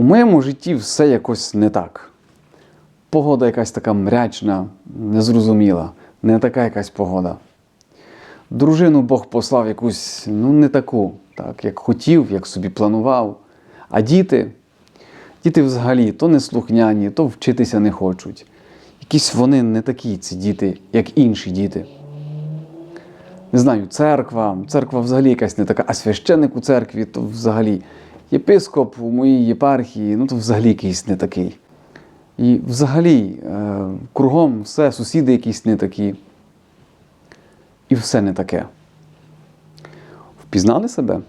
У моєму житті все якось не так. Погода якась така мрячна, незрозуміла, не така якась погода. Дружину Бог послав якусь, ну, не таку, так, як хотів, як собі планував. А діти, діти взагалі то не слухняні, то вчитися не хочуть. Якісь вони не такі, ці діти, як інші діти. Не знаю, церква, церква взагалі якась не така, а священик у церкві, то взагалі єпископ у моїй єпархії, ну то взагалі якийсь не такий. І взагалі е, кругом все, сусіди якісь не такі. І все не таке. Впізнали себе?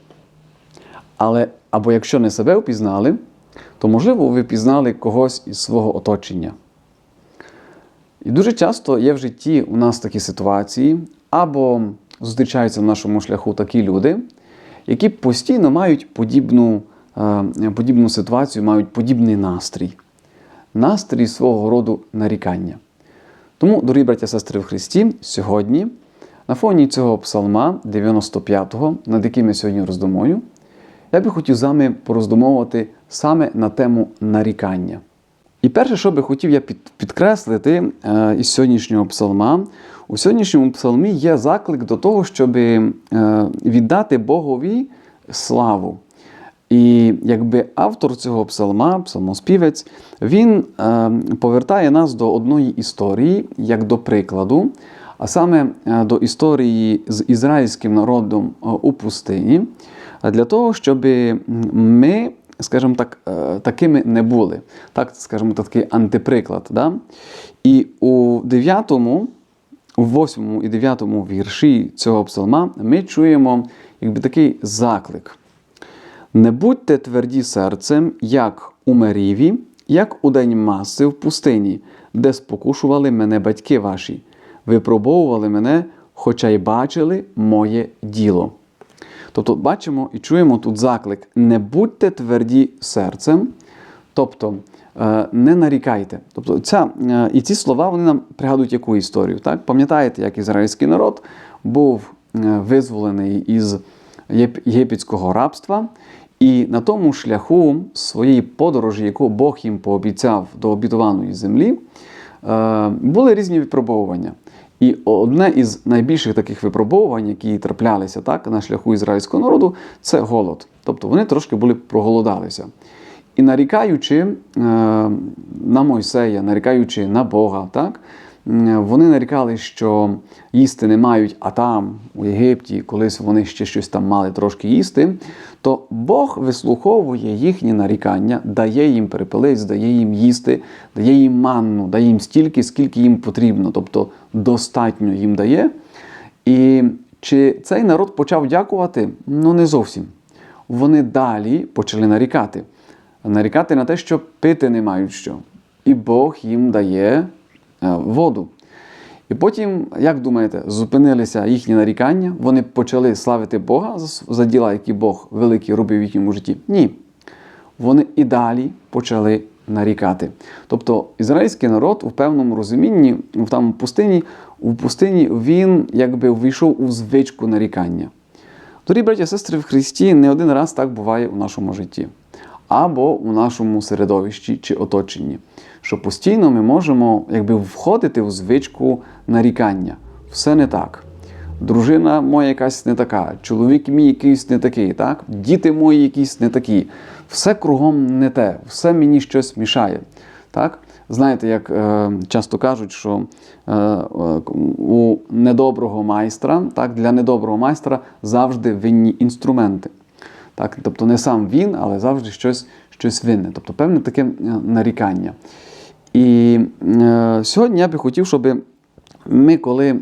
Але або якщо не себе впізнали, то можливо ви пізнали когось із свого оточення. І дуже часто є в житті у нас такі ситуації, або зустрічаються в нашому шляху такі люди, які постійно мають подібну, подібну ситуацію, мають подібний настрій, настрій свого роду нарікання. Тому, дорогі браття сестри в Христі, сьогодні, на фоні цього псалма 95-го, над яким я сьогодні роздумую, я би хотів з вами пороздумовувати саме на тему нарікання. І перше, що би хотів я підкреслити е, із сьогоднішнього псалма, у сьогоднішньому псалмі є заклик до того, щоб е, віддати Богові славу. І якби автор цього псалма, псалмоспівець, він е, повертає нас до одної історії, як до прикладу, а саме е, до історії з ізраїльським народом е, у пустині, для того, щоб ми, скажімо так, е, такими не були. Так, скажімо, такий антиприклад. Да? І у 9, у 8 і 9 вірші цього псалма ми чуємо якби такий заклик. Не будьте тверді серцем, як у Меріві, як у день маси в пустині, де спокушували мене батьки ваші, випробовували мене, хоча й бачили моє діло. Тобто бачимо і чуємо тут заклик: не будьте тверді серцем, тобто е, не нарікайте. Тобто ця, е, і ці слова вони нам пригадують яку історію. Так? Пам'ятаєте, як ізраїльський народ був е, визволений із єгипетського рабства, і на тому шляху своєї подорожі, яку Бог їм пообіцяв до обітованої землі, е, були різні випробовування. І одне із найбільших таких випробовувань, які траплялися так, на шляху ізраїльського народу, це голод. Тобто вони трошки були проголодалися. І нарікаючи е, на Мойсея, нарікаючи на Бога, так, вони нарікали, що їсти не мають, а там, у Єгипті, колись вони ще щось там мали трошки їсти, то Бог вислуховує їхні нарікання, дає їм перепелиць, дає їм їсти, дає їм манну, дає їм стільки, скільки їм потрібно, тобто достатньо їм дає. І чи цей народ почав дякувати? Ну не зовсім. Вони далі почали нарікати. Нарікати на те, що пити не мають що. І Бог їм дає е, воду. І потім, як думаєте, зупинилися їхні нарікання, вони почали славити Бога за, діла, які Бог великі робив в їхньому житті? Ні. Вони і далі почали нарікати. Тобто ізраїльський народ у певному розумінні, в там пустині, у пустині він якби ввійшов у звичку нарікання. Дорогі браті сестри в Христі, не один раз так буває у нашому житті або у нашому середовищі чи оточенні, що постійно ми можемо якби входити в звичку нарікання. Все не так. Дружина моя якась не така, чоловік мій якийсь не такий, так? діти мої якісь не такі. Все кругом не те, все мені щось мішає. Так? Знаєте, як е, часто кажуть, що е, е, у недоброго майстра, так, для недоброго майстра завжди винні інструменти. Так? Тобто не сам він, але завжди щось, щось винне. Тобто певне таке е, нарікання. І е, сьогодні я би хотів, щоб ми, коли е,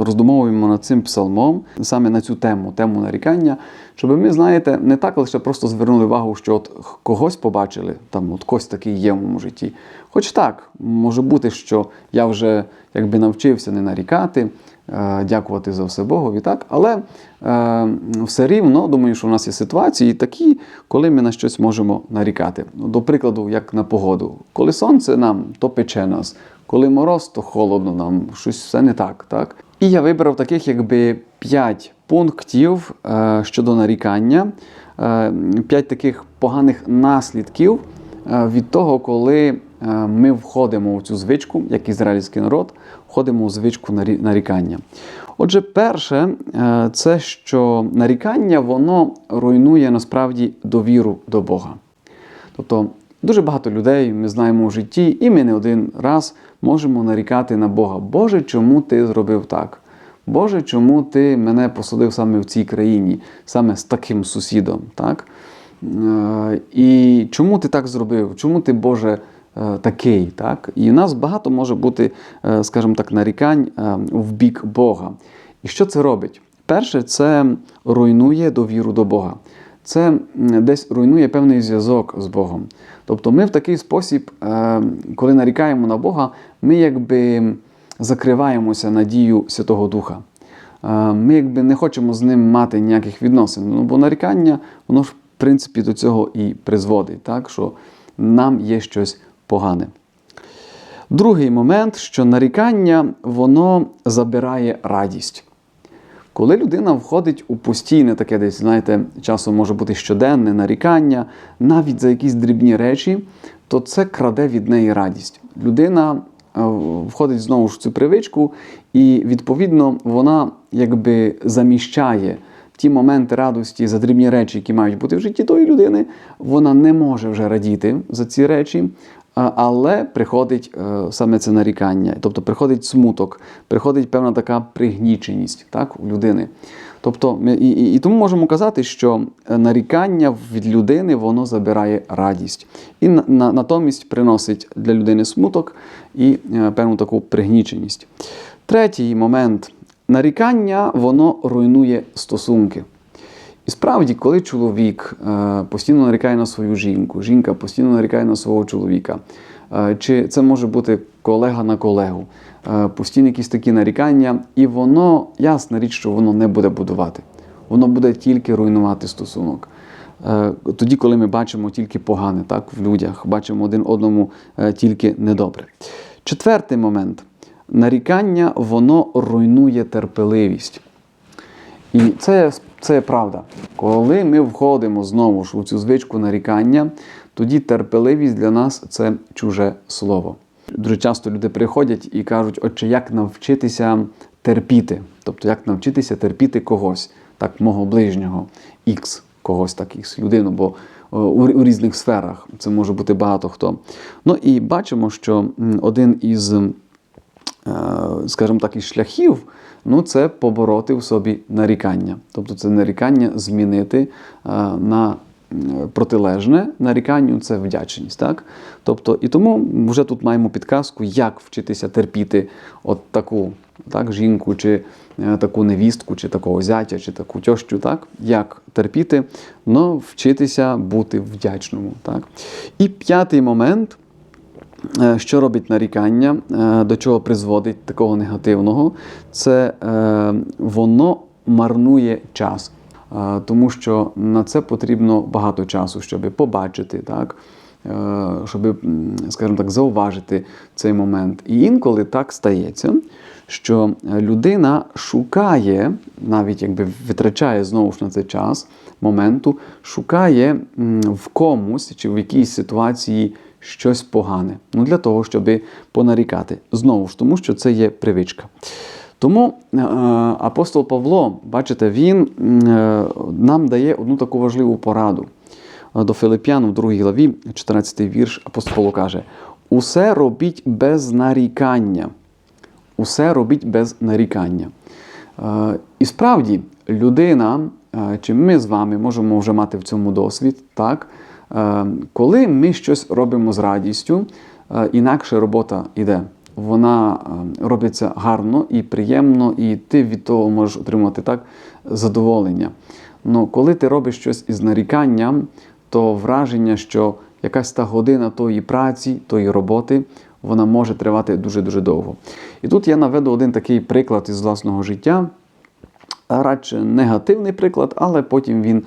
роздумовуємо над цим псалмом, саме на цю тему, тему нарікання, щоб ми, знаєте, не так лише просто звернули увагу, що от когось побачили, там от когось такий є в моєму житті. Хоч так, може бути, що я вже якби навчився не нарікати, дякувати за все Богові, так? але е, все рівно думаю, що в нас є ситуації такі, коли ми на щось можемо нарікати. До прикладу, як на погоду. Коли сонце нам, то пече нас, коли мороз, то холодно нам, щось все не так. так? І я вибрав таких якби 5 пунктів е, щодо нарікання, е, п'ять таких поганих наслідків е, від того, коли е, ми входимо в цю звичку, як ізраїльський народ, входимо у звичку нарікання. Отже, перше, е, це що нарікання воно руйнує насправді довіру до Бога. Тобто дуже багато людей ми знаємо в житті, і ми не один раз можемо нарікати на Бога. Боже, чому ти зробив так? Боже, чому ти мене посадив саме в цій країні, саме з таким сусідом? Так? Е, І чому ти так зробив? Чому ти, Боже, такий? Так? І у нас багато може бути, е, скажімо так, нарікань е, в бік Бога. І що це робить? Перше, це руйнує довіру до Бога. Це десь руйнує певний зв'язок з Богом. Тобто ми в такий спосіб, е, коли нарікаємо на Бога, ми якби закриваємося на дію Святого Духа. Е, Ми якби не хочемо з ним мати ніяких відносин. Ну, бо нарікання, воно ж в принципі до цього і призводить, так? що нам є щось погане. Другий момент, що нарікання воно забирає радість. Коли людина входить у постійне таке десь, знаєте, часом може бути щоденне нарікання, навіть за якісь дрібні речі, то це краде від неї радість. Людина е, входить знову ж в цю привичку, і відповідно вона якби заміщає ті моменти радості за дрібні речі, які мають бути в житті тої людини. Вона не може вже радіти за ці речі. Але приходить е, саме це нарікання, тобто приходить смуток, приходить певна така пригніченість так, у людини. Тобто, і, і, і тому можемо казати, що е, нарікання від людини воно забирає радість і на, на, натомість приносить для людини смуток і е, певну таку пригніченість. Третій момент нарікання воно руйнує стосунки. І справді, коли чоловік е, постійно нарікає на свою жінку, жінка постійно нарікає на свого чоловіка, е, чи це може бути колега на колегу, е, постійні якісь такі нарікання, і воно, ясна річ, що воно не буде будувати. Воно буде тільки руйнувати стосунок. Тоді, коли ми бачимо тільки погане так, в людях, бачимо один одному тільки недобре. Четвертий момент нарікання воно руйнує терпеливість. І це, це правда. Коли ми входимо знову ж у цю звичку нарікання, тоді терпеливість для нас це чуже слово. Дуже часто люди приходять і кажуть, отче, як навчитися терпіти? Тобто, як навчитися терпіти когось, так, мого ближнього, ікс, когось так, ікс людину, бо е, у, у різних сферах це може бути багато хто. Ну і бачимо, що один із скажімо так, із шляхів, ну, це побороти в собі нарікання. Тобто це нарікання змінити е, на протилежне наріканню це вдячність. Так? Тобто, і тому вже тут маємо підказку, як вчитися терпіти от таку так, жінку, чи е, таку невістку, чи такого зятя, чи таку тьощу, так? як терпіти, но вчитися бути вдячному. Так? І п'ятий момент. Е, Що робить нарікання, е, до чого призводить такого негативного, це е, воно марнує час. Тому що на це потрібно багато часу, щоб побачити, так? щоб, скажімо так, зауважити цей момент. І інколи так стається, що людина шукає, навіть якби витрачає знову ж на цей час моменту, шукає в комусь чи в якійсь ситуації щось погане. Ну, для того, щоб понарікати. Знову ж тому, що це є привичка. Тому е, апостол Павло, бачите, він е, нам дає одну таку важливу пораду. Е, До Филип'ян в 2 главі, 14 вірш, апостол Павло каже: Усе робіть без нарікання. Усе робіть без нарікання. І справді, людина, чи ми з вами можемо вже мати в цьому досвід, так? Е, коли ми щось робимо з радістю, е, інакше робота йде. Вона е, робиться гарно і приємно, і ти від того можеш отримати так задоволення. Ну, коли ти робиш щось із наріканням, то враження, що якась та година тої праці, тої роботи, вона може тривати дуже-дуже довго. І тут я наведу один такий приклад із власного життя, радше негативний приклад, але потім він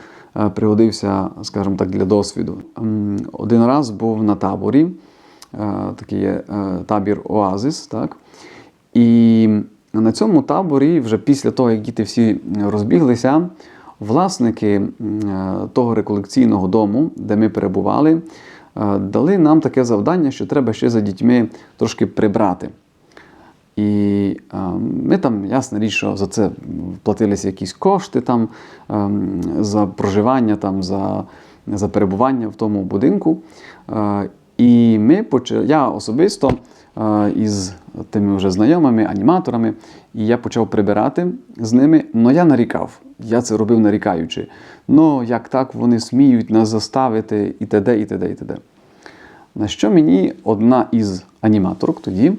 пригодився, скажімо так, для досвіду. Один раз був на таборі, е, такий є е, табір Оазис, так? І на цьому таборі, вже після того, як діти всі розбіглися, власники е, того реколекційного дому, де ми перебували, е, дали нам таке завдання, що треба ще за дітьми трошки прибрати. І е, ми там, ясна річ, що за це платилися якісь кошти там, е, за проживання, там, за, за перебування в тому будинку. Е, і ми почали, я особисто е, із тими вже знайомими, аніматорами, і я почав прибирати з ними, але я нарікав. Я це робив нарікаючи. Ну, як так вони сміють нас заставити, і т.д., і т.д., і т.д. На що мені одна із аніматорок тоді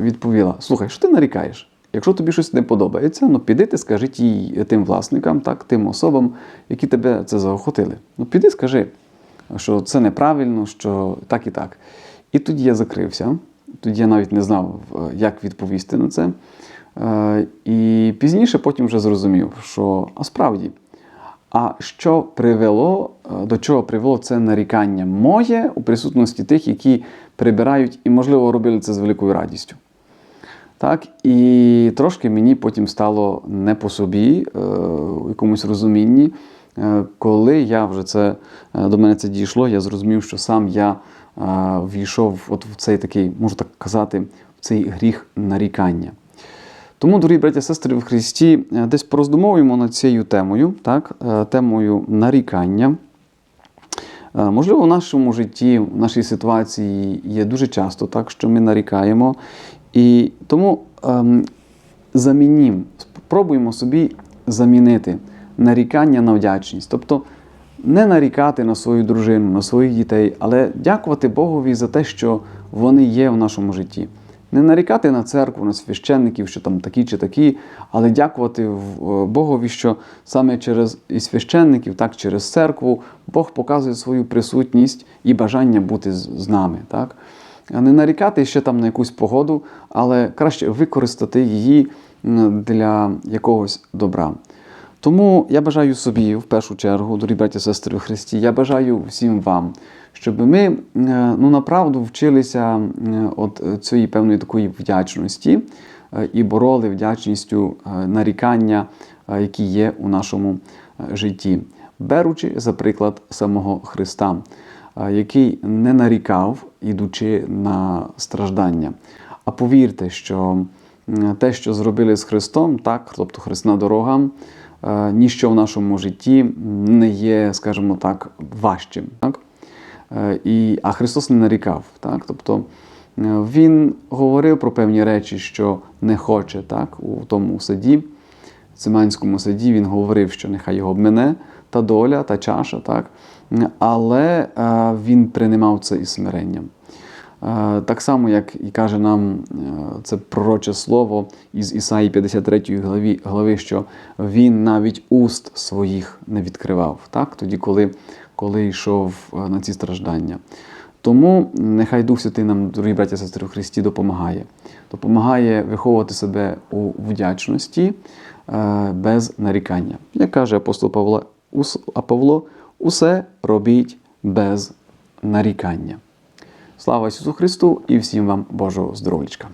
відповіла: Слухай, що ти нарікаєш? Якщо тобі щось не подобається, ну піди ти скажи тій, тим власникам, так, тим особам, які тебе це заохотили. Ну піди скажи, що це неправильно, що так і так. І тоді я закрився. Тоді я навіть не знав, е, як відповісти на це. Е, І пізніше потім вже зрозумів, що а справді, а що привело, е, до чого привело це нарікання моє у присутності тих, які прибирають і, можливо, робили це з великою радістю. Так, і трошки мені потім стало не по собі, е, у якомусь розумінні, е, коли я вже це до мене це дійшло, я зрозумів, що сам я війшов от в цей такий, можу так казати, в цей гріх нарікання. Тому, дорогі браті сестри в Христі, е, десь пороздумовуємо над цією темою, так, е, темою нарікання. Е, Можливо, в нашому житті, в нашій ситуації є дуже часто так, що ми нарікаємо. І тому ем, замінім, спробуємо собі замінити нарікання на вдячність. Тобто не нарікати на свою дружину, на своїх дітей, але дякувати Богові за те, що вони є в нашому житті. Не нарікати на церкву, на священників, що там такі чи такі, але дякувати е, Богові, що саме через і священників, так через церкву Бог показує свою присутність і бажання бути з, нами. Так? Не нарікати ще там на якусь погоду, але краще використати її для якогось добра. Тому я бажаю собі, в першу чергу, дорогі браті і сестри Христі, я бажаю всім вам, щоб ми е, ну, направду вчилися е, от цієї певної такої вдячності е, і бороли вдячністю е, нарікання, е, які є у нашому е, житті, беручи за приклад самого Христа, е, який не нарікав, ідучи на страждання. А повірте, що те, що зробили з Христом, так, тобто Хресна дорога, е, ніщо в нашому житті не є, скажімо так, важчим. Так? Е, І, а Христос не нарікав. Так? Тобто е, Він говорив про певні речі, що не хоче так? у тому саді, в Циманському саді, він говорив, що нехай його обмене та доля, та чаша, так? але е, він приймав це із смиренням. Так само, як і каже нам е, це пророче слово із Ісаї 53 глави, глави, що він навіть уст своїх не відкривав, так? тоді, коли, коли йшов е, на ці страждання. Тому нехай Дух Святий нам, дорогі браті і сестри в Христі, допомагає. Допомагає виховувати себе у вдячності е, без нарікання. Як каже апостол Павло, а Павло, усе робіть без нарікання. Слава Ісусу Христу і всім вам Божого здоров'ячка!